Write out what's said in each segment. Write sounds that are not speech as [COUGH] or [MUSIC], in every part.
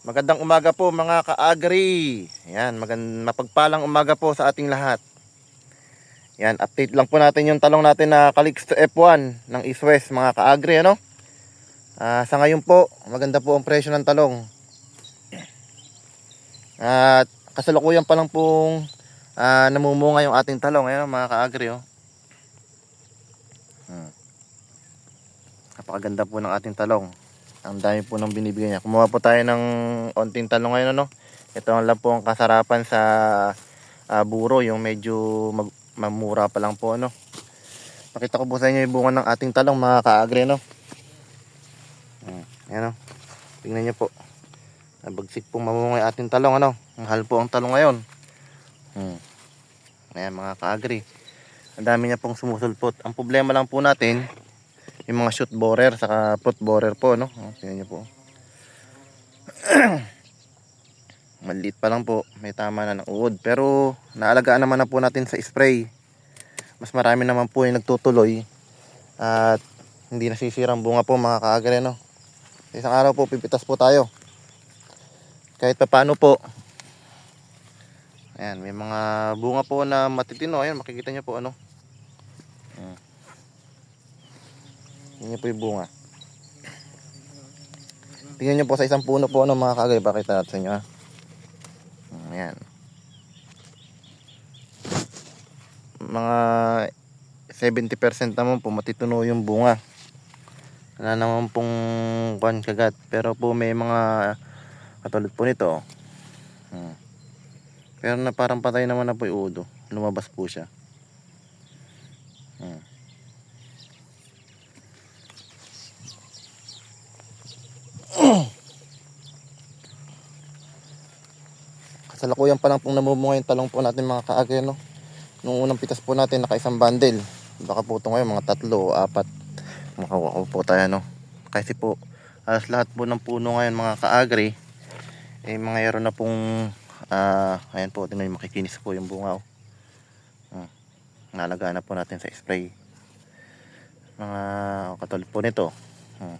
Magandang umaga po mga ka-agri. Yan, magand mapagpalang umaga po sa ating lahat. Yan, update lang po natin yung talong natin na Calix to F1 ng East West mga ka-agri ano. Ah, sa ngayon po, maganda po ang presyo ng talong. At kasalukuyan pa lang pong ah, namumunga yung ating talong ayun mga ka-agri oh. Hmm. Napakaganda po ng ating talong. Ang dami po nang binibigyan niya. Kumuha po tayo ng onting talong ngayon ano. Ito lang po ang kasarapan sa ah, buro, yung medyo mag, mamura pa lang po ano. Pakita ko po sa inyo yung bunga ng ating talong mga ka-agri no. Hmm, Ayan o. Tingnan niyo po. Nabagsik pong mamunga yung ating talong ano. Ang hal po ang talong ngayon. Hmm. Ayan mga ka-agri. Ang dami niya pong sumusulpot. Ang problema lang po natin, yung mga shoot borer saka fruit borer po no? Oh, tingnan niyo po. [CLEARS THROAT] Maliit pa lang po may tama na ng uod. Pero naalagaan naman na po natin sa spray. Mas marami naman po yung nagtutuloy. At hindi nasisirang bunga po mga kaagre no? Isang araw po pipitas po tayo. Kahit pa paano po. Ayan may mga bunga po na matitino. Ayan makikita niyo po ano Yan po yung bunga. Tingnan nyo po sa isang puno po ano mga kagay. Pakita natin sa inyo ha. Ayan. Mga 70% naman po matituno yung bunga. Wala naman pong kwan kagat. Pero po may mga katulad po nito. Hmm. Pero na parang patay naman na po yung udo. Lumabas po siya. Kasalukuyan pa lang pong namumunga yung talong po natin mga kaagre no. Nung unang pitas po natin naka isang bundle. Baka po ito ngayon mga tatlo o apat. Makawa po tayo no. Kasi po halos lahat po ng puno ngayon mga kaagre eh mga yaro na pong ah ayan po tingnan nyo, makikinis po yung bunga oh. Hmm. Nalagaan na po natin sa spray. Mga katulad po nito. Hmm.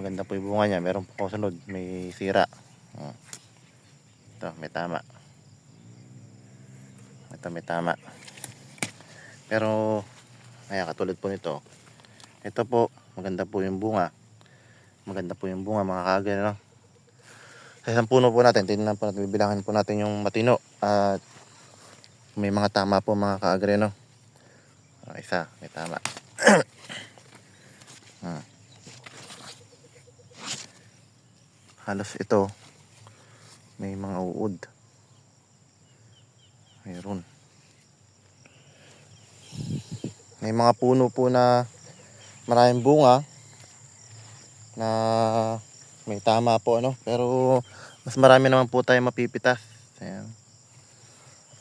Maganda po yung bunga niya. Meron po kasunod. May sira. Hmm. Ito, may tama. Ito, may tama. Pero, ayan, katulad po nito. Ito po, maganda po yung bunga. Maganda po yung bunga, mga kagay, no? Sa isang puno po natin, tingnan po natin, bibilangin po natin yung matino. At may mga tama po, mga kaagre, no? Ah, isa, may tama. hmm. [CLEARS THROAT] Halos ito, may mga uod. Mayroon. May mga puno po na maraming bunga na may tama po ano? Pero mas marami naman po tayo mapipitas. Ayan.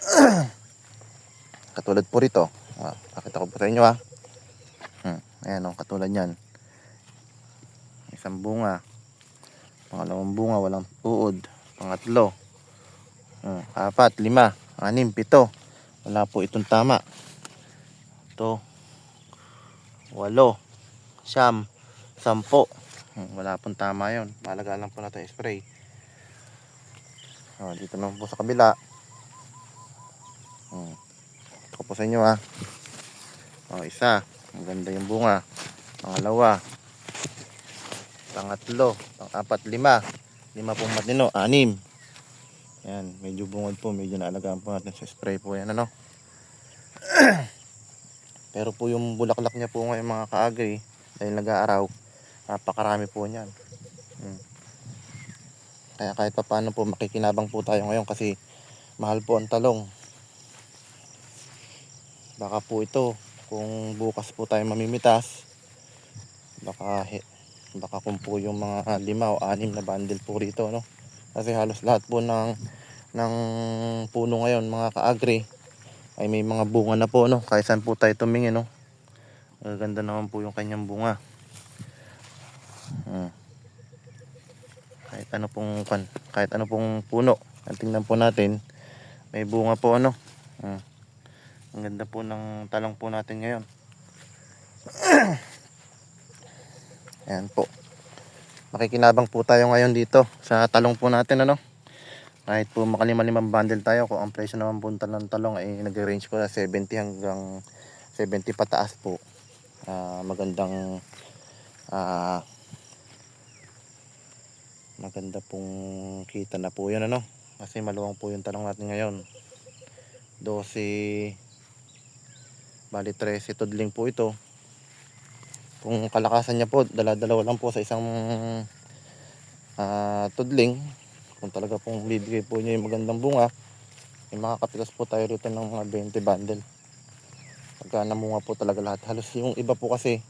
[CLEARS THROAT] Katulad po rito. Ah, pakita ko po sa inyo ha hmm, ayan o katulad yan isang bunga. Pangalawang bunga walang uod pangatlo. Hmm, apat, lima, anim, pito. Wala po itong tama. Ito. Walo. Siyam, sampo. Hmm, wala pong tama yon malaga lang po natin spray. Oh, dito naman po sa kabila. Hmm. ito po sa inyo ha oh, isa. Maganda yung bunga. Pangalawa. Pangatlo. Pang-apat, lima lima pong matino, anim. Yan, medyo bungod po medyo naalagaan po natin sa spray po yan ano? [CLEARS THROAT] Pero po yung bulaklak niya po ngayon mga kaagri dahil nag-aaraw napakarami po niyan. Hmm. kaya kahit pa paano po makikinabang po tayo ngayon kasi mahal po ang talong. Baka po ito kung bukas po tayo mamimitas baka baka kung po yung mga lima o anim na bundle po rito no kasi halos lahat po ng ng puno ngayon mga kaagri ay may mga bunga na po no kahit saan po tayo tumingin no ganda naman po yung kanyang bunga Hmm. Kahit ano pong kahit ano pong puno. Tingnan po natin, may bunga po ano. Hmm. Ang ganda po ng talong po natin ngayon. [CLEARS THROAT] Ayan po. makikinabang po tayo ngayon dito sa talong po natin ano. Kahit po makalimalimang bundle tayo, kung ang presyo naman po ng talong ay nag-range po sa 70 hanggang 70 pataas po. Ah, magandang ah, maganda pong kita na po yun ano. Kasi maluwang po yung talong natin ngayon. 12 bali 13 tudling po ito. Kung kalakasan niya po, dala-dalawa lang po sa isang ah, tudling. Kung talaga pong bibigay po niya yung magandang bunga, may makakapitas po tayo rito ng mga 20 bundle. Pagka namunga po talaga lahat. Halos yung iba po kasi,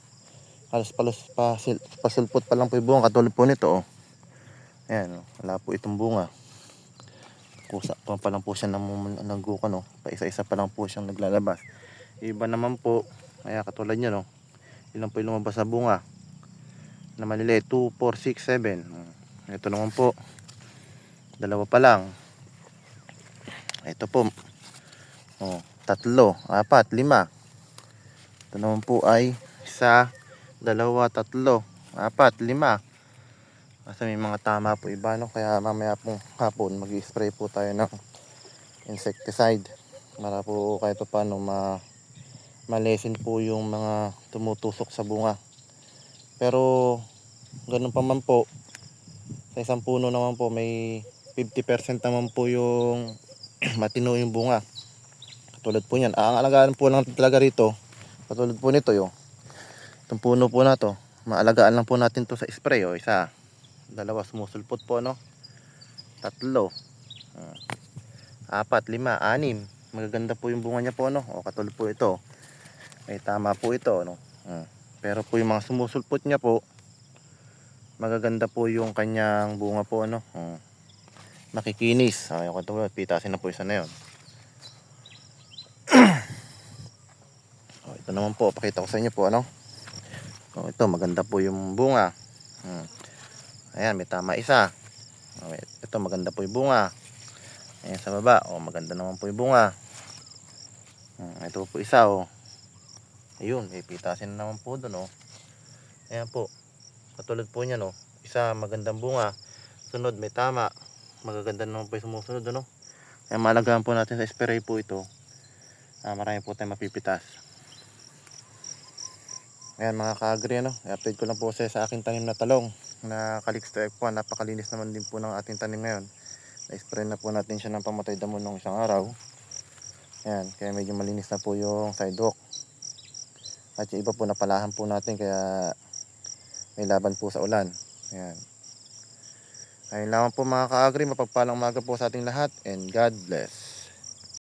halos palos, pasil, pasulpot pa lang po yung bunga. Katulad po nito, oh. Ayan, oh. wala po itong bunga. Kusa pa pa lang po siya nanggukan, no? Pa isa-isa pa lang po siyang naglalabas. Iba naman po, kaya katulad niya, no? Ilan po yung lumabas sa bunga? Na maliliit, 2, 4, 6, 7. Ito naman po, dalawa pa lang. Ito po, oh, tatlo, apat, lima. Ito naman po ay isa, dalawa, tatlo, apat, lima. Kasi may mga tama po iba, no? Kaya mamaya pong hapon, mag spray po tayo ng insecticide. Para po kahit pa paano ma malesin po yung mga tumutusok sa bunga. Pero ganun pa man po, sa isang puno naman po may 50% naman po yung [CLEARS THROAT] matino yung bunga. Katulad po niyan. Ang alagaan po lang talaga rito, katulad po nito yung itong puno po na to, maalagaan lang po natin to sa spray o isa, dalawa sumusulpot po no, tatlo, ah, apat, lima, anim, magaganda po yung bunga niya po no, o katulad po ito, may tama po ito no, Ah, pero po yung mga sumusulpot niya po, magaganda po yung kanyang bunga po ano, Ah, nakikinis, ayaw ko ito, pitasin na po isa na yun. [CLEARS THROAT] Oh, ito naman po, pakita ko sa inyo po ano. Oh, ito maganda po yung bunga. Hmm. Ayan, may tama isa. Oh, ito maganda po yung bunga. Ayan sa baba, oh maganda naman po yung bunga. Hmm, ito po isa oh. Ayun, may na naman po doon oh. Ayan po. Katulad po niyan oh. Isa magandang bunga. Sunod may tama. Magaganda naman po yung sumusunod ano. Kaya malagaan po natin sa spray po ito. Ah, marami po tayong mapipitas. Ayan mga ka-agri ano, i-update ko lang po sa, sa aking tanim na talong na Calixto F1. Napakalinis naman din po ng ating tanim ngayon. Na-spray na po natin siya ng pamatay damo nung isang araw. Ayan, kaya medyo malinis na po yung sidewalk. At yung iba po napalahan po natin kaya may laban po sa ulan. Ayan. Ayun lamang po mga ka-agri, mapagpalang umaga po sa ating lahat and God bless.